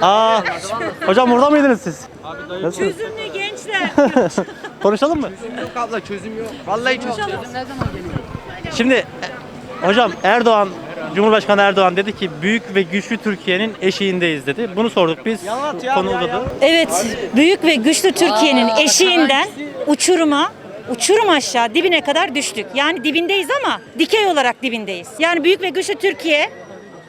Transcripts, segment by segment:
Aa, hocam burada mıydınız siz? Nasıl? Çözümlü gençler. Konuşalım mı? Yok abla çözüm yok. Vallahi çok çözüm. Şimdi e, hocam Erdoğan, Cumhurbaşkanı Erdoğan dedi ki büyük ve güçlü Türkiye'nin eşiğindeyiz dedi. Bunu sorduk biz. Konu uzadı. evet, büyük ve güçlü Türkiye'nin eşiğinden uçuruma uçurum aşağı dibine kadar düştük. Yani dibindeyiz ama dikey olarak dibindeyiz. Yani büyük ve güçlü Türkiye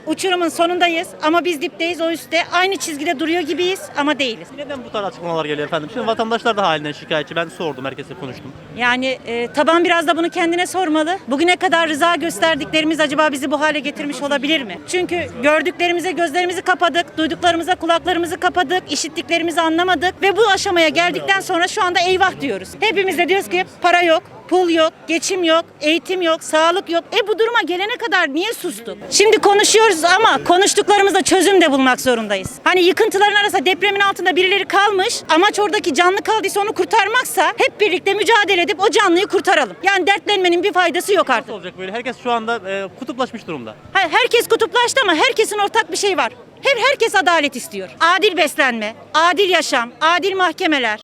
uçurumun sonundayız ama biz dipteyiz o üstte aynı çizgide duruyor gibiyiz ama değiliz. Neden bu tarz açıklamalar geliyor efendim? Şimdi vatandaşlar da halinden şikayetçi. Ben sordum, herkese konuştum. Yani e, taban biraz da bunu kendine sormalı. Bugüne kadar rıza gösterdiklerimiz acaba bizi bu hale getirmiş olabilir mi? Çünkü gördüklerimize gözlerimizi kapadık, duyduklarımıza kulaklarımızı kapadık, işittiklerimizi anlamadık ve bu aşamaya geldikten sonra şu anda eyvah diyoruz. Hepimiz de diyoruz ki para yok, pul yok, geçim yok, eğitim yok, sağlık yok. E bu duruma gelene kadar niye sustuk? Şimdi konuşuyoruz ama konuştuklarımızda çözüm de bulmak zorundayız. Hani yıkıntıların arasında depremin altında birileri kalmış. Amaç oradaki canlı kaldıysa onu kurtarmaksa hep birlikte mücadele edip o canlıyı kurtaralım. Yani dertlenmenin bir faydası yok artık. Nasıl olacak böyle? Herkes şu anda e, kutuplaşmış durumda. Hayır, herkes kutuplaştı ama herkesin ortak bir şey var. Her herkes adalet istiyor. Adil beslenme, adil yaşam, adil mahkemeler.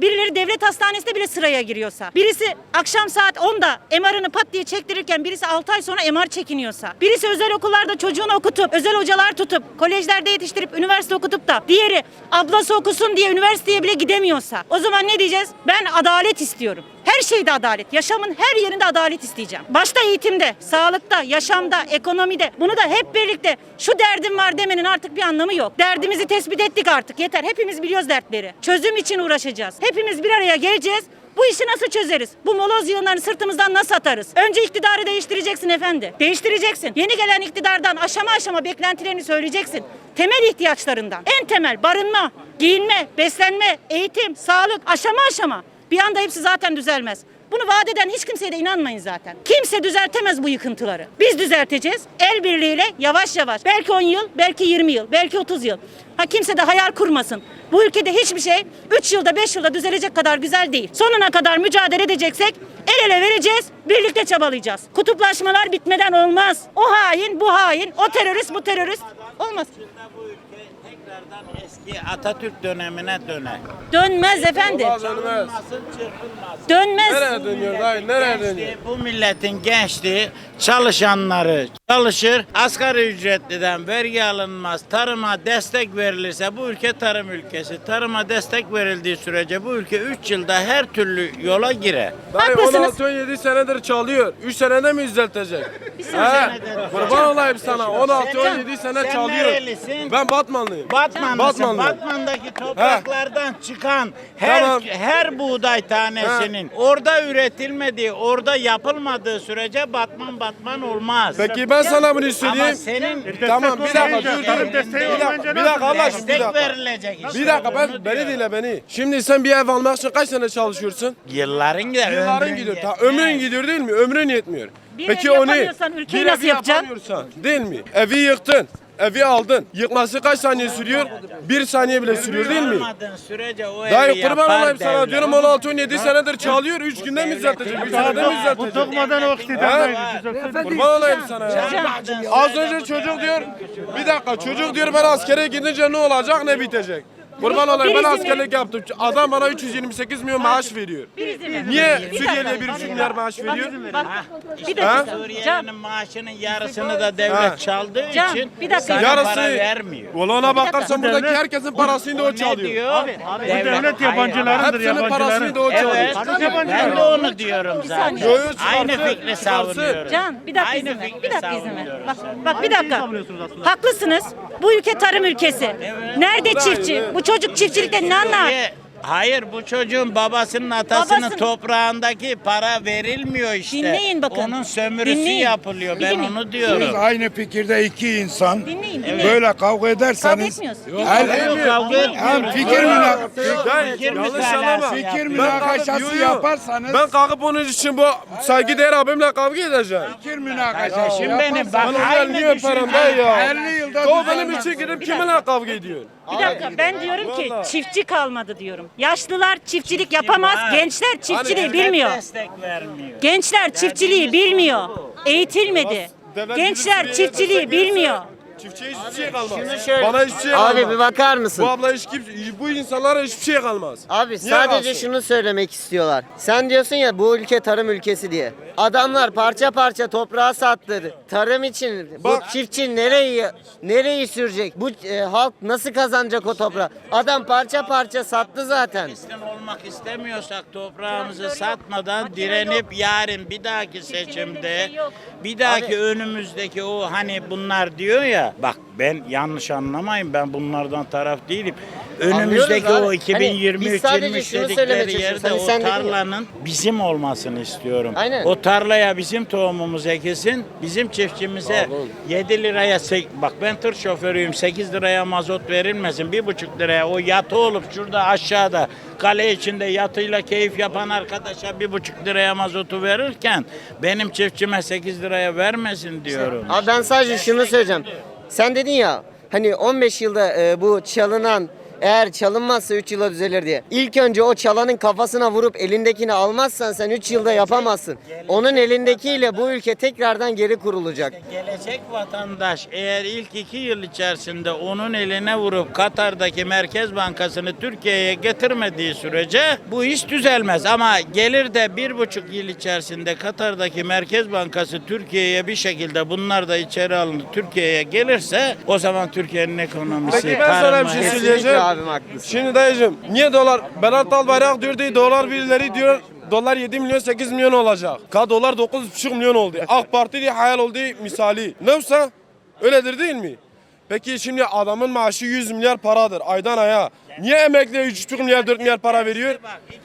Birileri devlet hastanesinde bile sıraya giriyorsa, birisi akşam saat 10'da MR'ını pat diye çektirirken birisi 6 ay sonra MR çekiniyorsa, birisi özel okullarda çocuğunu okutup, özel hocalar tutup, kolejlerde yetiştirip üniversite okutup da diğeri ablası okusun diye üniversiteye bile gidemiyorsa, o zaman ne diyeceğiz? Ben adalet istiyorum. Her şeyde adalet. Yaşamın her yerinde adalet isteyeceğim. Başta eğitimde, sağlıkta, yaşamda, ekonomide. Bunu da hep birlikte şu derdim var demenin artık bir anlamı yok. Derdimizi tespit ettik artık. Yeter. Hepimiz biliyoruz dertleri. Çözüm için uğraşacağız. Hepimiz bir araya geleceğiz. Bu işi nasıl çözeriz? Bu moloz yığınlarını sırtımızdan nasıl atarız? Önce iktidarı değiştireceksin efendi. Değiştireceksin. Yeni gelen iktidardan aşama aşama beklentilerini söyleyeceksin. Temel ihtiyaçlarından. En temel barınma, giyinme, beslenme, eğitim, sağlık aşama aşama. Bir anda hepsi zaten düzelmez. Bunu vaat eden hiç kimseye de inanmayın zaten. Kimse düzeltemez bu yıkıntıları. Biz düzelteceğiz. El birliğiyle yavaş yavaş. Belki 10 yıl, belki 20 yıl, belki 30 yıl. Ha kimse de hayal kurmasın. Bu ülkede hiçbir şey 3 yılda 5 yılda düzelecek kadar güzel değil. Sonuna kadar mücadele edeceksek el ele vereceğiz, birlikte çabalayacağız. Kutuplaşmalar bitmeden olmaz. O hain, bu hain, o terörist, bu terörist olmaz. Tekrardan eski Atatürk dönemine döner. Dönmez efendim. Dönmez. Çırpılmasın, çırpılmasın. Dönmez. Nereye dönüyor dayı? Nereye dönüyor? Bu milletin gençliği çalışanları çalışır. Asgari ücretliden vergi alınmaz. Tarıma destek verilirse bu ülke tarım ülkesi. Tarıma destek verildiği sürece bu ülke 3 yılda her türlü yola girer. Dayı Haklısınız. 16-17 senedir çalıyor. 3 senede mi düzeltecek? He. Kurban olayım sana. 16-17 sene Sen çalıyor. nerelisin? Ben Batmanlıyım. Batmanlısın. Batmanlı. Batman'daki topraklardan çıkan her Tamam. her buğday tanesinin orada üretilmediği, orada yapılmadığı sürece Batman Batman olmaz. Peki ben sana bunu Ama söyleyeyim. senin Tamam bir dakika dur dur. Tarım Bir desteği dakika, bir dakika Allah aşkına bir destek dakika. verilecek işte. Bir dakika ben beni dinle beni. Şimdi sen bir ev almak için kaç sene çalışıyorsun? Yılların gider. Yılların ömrün gidiyor. Ta, ömrün gidiyor değil mi? Ömrün yetmiyor. Bir Peki ev onu yapamıyorsan ülkeyi bir nasıl evi yapacaksın? yapamıyorsan, Değil mi? Evi yıktın. Evi aldın. Yıkması kaç saniye sürüyor? Bir saniye bile sürüyor değil mi? Almadığın sürece o evi Dayı kurban yapar olayım sana devlet. diyorum 16-17 senedir çalıyor 3 günde mi düzeltecek? Bir senede mi düzeltecek? Tukmadan o Kurban olayım sana ya. Az önce çocuk diyor bir dakika çocuk diyor ben askere gidince ne olacak ne bitecek? Kurban olayım ben askerlik yaptım. Adam bana 328 milyon maaş veriyor. Niye Suriyeli'ye 1,5 milyar maaş veriyor? Bak, bir dakika. Can, Suriye'nin maaşının yarısını da devlet Ha. çaldığı Can, için bir dakika. sana Yarısı para vermiyor. Valla ona bakarsan buradaki herkesin parasını da o Ne çalıyor. diyor? Abi, abi, bu devlet yabancılarındır, Hepsinin parasını da o çalıyor. Evet. Ben de onu diyorum zaten. Yo, yo, Aynı çıkarsın, fikri savunuyorum. Can bir dakika Aynı izin ver. fikri Bir dakika izin ver. savunuyorum Bak, bak bir dakika. Haklısınız. Bu ülke tarım ülkesi. Nerede çiftçi? Bu çocuk çiftçilikte ne anlar? Niye? Hayır bu çocuğun babasının atasının Babası- toprağındaki para verilmiyor işte. Dinleyin bakın. Onun sömürüsü Dinleyin. yapılıyor. Ben dinleyin. onu diyorum. Biz aynı fikirde iki insan Dinleyin, dinleyin. böyle kavga Kavga ederseniz etmiyoruz. her Yok, kavga hem etmiyoruz. fikir müna Ben Fikir yanlış anlama. münakaşası yo, yo. yaparsanız Ben kalkıp onun için bu saygıdeğer abimle kavga edeceğim. fikir münakaşası Şimdi benim bak aynı niye düşün. yaparım ben ya? 50 yılda O benim düzelmez. için gidip kiminle kavga ediyor? Bir dakika ben diyorum ki çiftçi kalmadı diyorum. Yaşlılar çiftçilik yapamaz. var. Gençler çiftçiliği Devlet bilmiyor. destek vermiyor. Gençler çiftçiliği bilmiyor. eğitilmedi. Devlet Gençler çiftçiliği bilmiyor. Çiftçiye hiçbir şey kalmaz. şunu şöyle- Bana hiçbir şey Abi kalmaz. bir bakar mısın? Bu abla hiç kim, bu insanlara hiçbir şey kalmaz. Abi Niye sadece kalsın? şunu söylemek istiyorlar. Sen diyorsun ya bu ülke tarım ülkesi diye. Adamlar parça parça toprağı sattı. Tarım için Bak- bu çiftçi nereyi nereyi sürecek? Bu e, halk nasıl kazanacak o toprağı? Adam parça parça sattı zaten. Filistin olmak istemiyorsak toprağımızı satmadan direnip yarın bir dahaki seçimde bir dahaki önümüzdeki o hani bunlar diyor ya bak ben yanlış anlamayın ben bunlardan taraf değilim. Önümüzdeki Anlıyoruz o abi. Hani biz 2023 sadece 23 şunu söylemeye dedikleri yerde o Hani sen dedin ya. tarlanın bizim olmasını istiyorum. Aynen. O tarlaya bizim tohumumuz ekilsin. Bizim çiftçimize 7 liraya sek- bak ben tır şoförüyüm 8 liraya mazot verilmesin. 1,5 liraya o yatı olup şurada aşağıda kale içinde yatıyla keyif yapan arkadaşa 1,5 liraya mazotu verirken benim çiftçime 8 liraya vermesin diyorum. Abi ben sadece şunu söyleyeceğim. Sen dedin ya hani 15 yılda e, bu çalınan eğer çalınmazsa 3 yıla düzelir diye. İlk önce o çalanın kafasına vurup elindekini almazsan sen 3 yılda yapamazsın. Onun elindekiyle bu ülke tekrardan geri kurulacak. Gelecek vatandaş eğer ilk iki yıl içerisinde onun eline vurup Katar'daki Merkez Bankası'nı Türkiye'ye getirmediği sürece bu iş düzelmez. Ama gelir de bir buçuk yıl içerisinde Katar'daki Merkez Bankası Türkiye'ye bir şekilde bunlar da içeri alınıp Türkiye'ye gelirse o zaman Türkiye'nin ekonomisi Peki ben sana bir şey söyleyeceğim. Abim haklısın. Şimdi dayıcım niye dolar? Berat Albayrak diyor değil dolar birileri diyor dolar 7 milyon 8 milyon olacak. Ka dolar 9,5 milyon oldu. AK Parti diye hayal oldu misali. Ne olsa öyledir değil mi? Peki şimdi adamın maaşı 100 milyar paradır aydan aya. Niye emekliye 3,5 milyar 4 milyar para veriyor?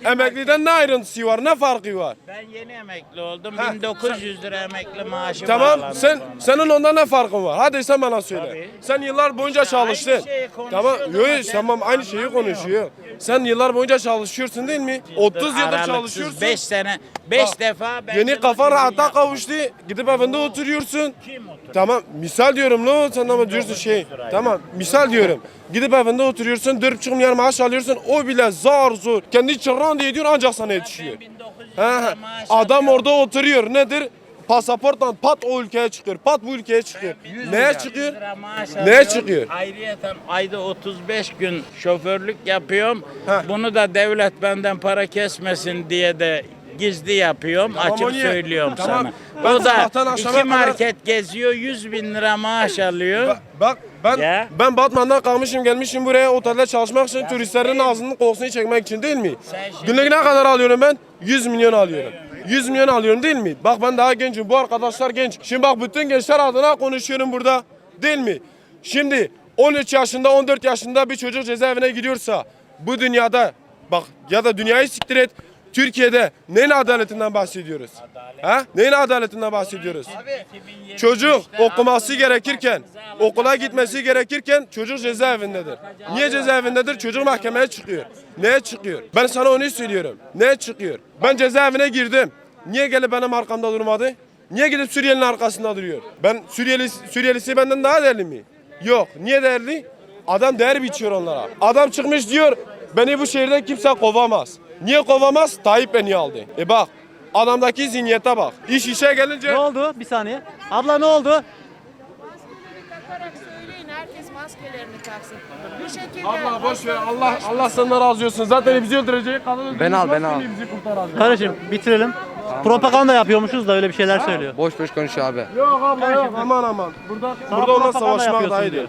Emekliden ne ayrıntısı var ne farkı var? Ben yeni emekli oldum. Ha, 1900 lira emekli maaşım Tamam bağlandı sen bana. senin ondan ne farkın var? Hadi sen bana söyle. Tabii. Sen yıllar boyunca İşte aynı çalıştın. şeyi Tamam konuşuyoruz yok ama yok, tamam aynı şeyi konuşuyor. Sen yıllar boyunca çalışıyorsun değil mi? 30 yıldır Aralıksız çalışıyorsun. 5 sene 5 Bak, defa ben Yeni izin rahata kavuştu. Gidip evinde oturuyorsun. Kim oturuyor? Tamam misal diyorum ne sen ama diyorsun şey. Tamam misal diyorum. Gidip evinde oturuyorsun 4,5 milyar maaş alıyorsun. O bile zar zor. Kendi çırağın diye diyor ancak sana yetişiyor. 1900 He, lira he. maaş Adam orada oturuyor. Nedir? Pasaporttan pat o ülkeye çıkıyor. Pat bu ülkeye çıkıyor. Neye çıkıyor? Neye çıkıyor? Ayrıyeten ayda 35 gün şoförlük yapıyorum. Heh. Bunu da devlet benden para kesmesin diye de gizli yapıyorum. Tamam, o Açık niye? söylüyorum Tamam. sana. Ben o da sabahtan akşama iki kadar- market geziyor 100 bin lira maaş alıyor. Bak, bak ben Ya. ben Batman'dan kalmışım gelmişim buraya otelde çalışmak için turistlerin ağzının kokusunu çekmek için değil mi? Şimdi- Günlük ne kadar alıyorum ben? 100 milyon alıyorum. 100 milyon alıyorum değil mi? Bak ben daha gencim. Bu arkadaşlar genç. Şimdi bak bütün gençler adına konuşuyorum burada. Değil mi? Şimdi 13 yaşında 14 yaşında bir çocuk cezaevine gidiyorsa bu dünyada bak ya da dünyayı siktir et. Türkiye'de neyin adaletinden bahsediyoruz? Ha? Neyin adaletinden bahsediyoruz? Çocuk okuması gerekirken, okula gitmesi gerekirken çocuk cezaevindedir. Niye cezaevindedir? Çocuk mahkemeye çıkıyor. Neye çıkıyor? Ben sana onu söylüyorum. Neye çıkıyor? Ben cezaevine girdim. Niye gelip benim arkamda durmadı? Niye gidip Suriyelinin arkasında duruyor? Ben Suriyeli, Suriyelisi benden daha değerli mi? Yok. Niye değerli? Adam değer biçiyor onlara. Adam çıkmış diyor beni bu şehirden kimse kovamaz. Niye kovamaz? Tayyip beni aldı. E bak adamdaki zihniyete bak. İş işe gelince Ne oldu? Bir saniye. Abla ne oldu? Maskelerini takarak söyleyin herkes maskelerini taksın. Bu şekilde Abla boş ver Allah Allah senden razı olsun. Zaten bizi öldürecek kadın Ben al ben al. Bizi kurtaracak. Kardeşim bitirelim. Propaganda yapıyormuşuz da öyle bir şeyler söylüyor. Boş boş konuşuyor abi. Yok abla yok aman aman. Burada burada onunla propaganda savaşmak yapıyorsun daha iyi diyor.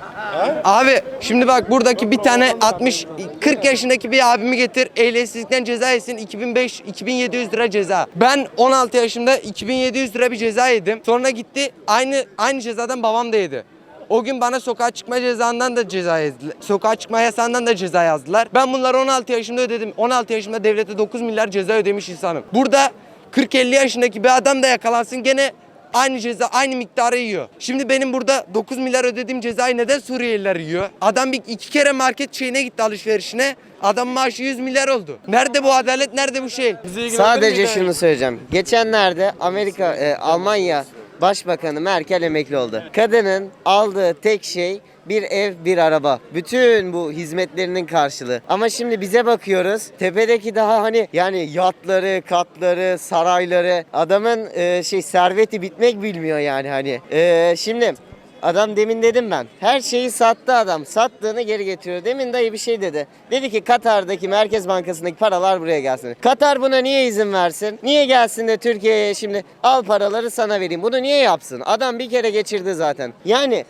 Abi şimdi bak buradaki bir tane 60 40 yaşındaki bir abimi getir ehliyetsizlikten ceza yesin 2005 2700 lira ceza. Ben 16 yaşımda 2700 lira bir ceza yedim. Sonra gitti aynı aynı cezadan babam da yedi. O gün bana sokağa çıkma cezandan da ceza yazdılar. Sokağa çıkma yasağından da ceza yazdılar. Ben bunları 16 yaşımda ödedim. 16 yaşımda devlete 9 milyar ceza ödemiş insanım. Burada 40-50 yaşındaki bir adam da yakalansın gene aynı ceza aynı miktarı yiyor. Şimdi benim burada 9 milyar ödediğim cezayı neden Suriyeliler yiyor? Adam bir iki kere market şeyine gitti alışverişine. Adam maaşı 100 milyar oldu. Nerede bu adalet? Nerede bu şey? Sadece şunu söyleyeceğim. Geçenlerde Amerika, e, Almanya Başbakanı Merkel emekli oldu. Kadının aldığı tek şey bir ev, bir araba. Bütün bu hizmetlerinin karşılığı. Ama şimdi bize bakıyoruz. Tepedeki daha hani yani yatları, katları, sarayları. Adamın e, şey serveti bitmek bilmiyor yani hani. E, şimdi Adam demin dedim ben. Her şeyi sattı adam. Sattığını geri getiriyor. Demin dayı bir şey dedi. Dedi ki Katar'daki Merkez Bankası'ndaki paralar buraya gelsin. Katar buna niye izin versin? Niye gelsin de Türkiye'ye şimdi al paraları sana vereyim. Bunu niye yapsın? Adam bir kere geçirdi zaten. Yani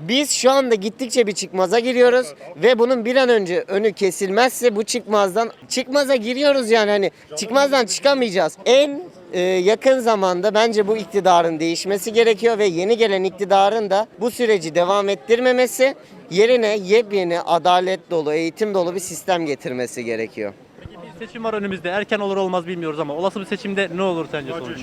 biz şu anda gittikçe bir çıkmaza giriyoruz ve bunun bir an önce önü kesilmezse bu çıkmazdan çıkmaza giriyoruz yani hani çıkmazdan çıkamayacağız. En e, yakın zamanda bence bu iktidarın değişmesi gerekiyor ve yeni gelen iktidarın da bu süreci devam ettirmemesi yerine yepyeni adalet dolu, eğitim dolu bir sistem getirmesi gerekiyor. Peki bir seçim var önümüzde. Erken olur olmaz bilmiyoruz ama olası bir seçimde ne olur sence sonuç?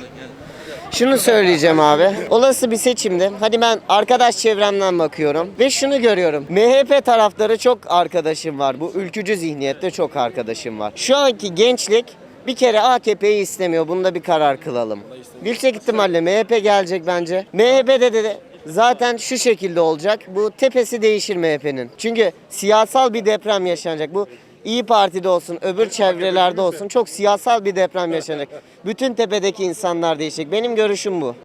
Şunu söyleyeceğim abi. Olası bir seçimde hadi ben arkadaş çevremden bakıyorum ve şunu görüyorum. MHP taraftarı çok arkadaşım var. Bu ülkücü zihniyette çok arkadaşım var. Şu anki gençlik bir kere AKP'yi istemiyor. Bunda bir karar kılalım. Yüksek ihtimalle MHP gelecek bence. MHP'de de zaten şu şekilde olacak. Bu tepesi değişir MHP'nin. Çünkü siyasal bir deprem yaşanacak. Bu İyi Parti'de olsun, öbür çevrelerde olsun çok siyasal bir deprem yaşanacak. Bütün tepedeki insanlar değişecek. Benim görüşüm bu.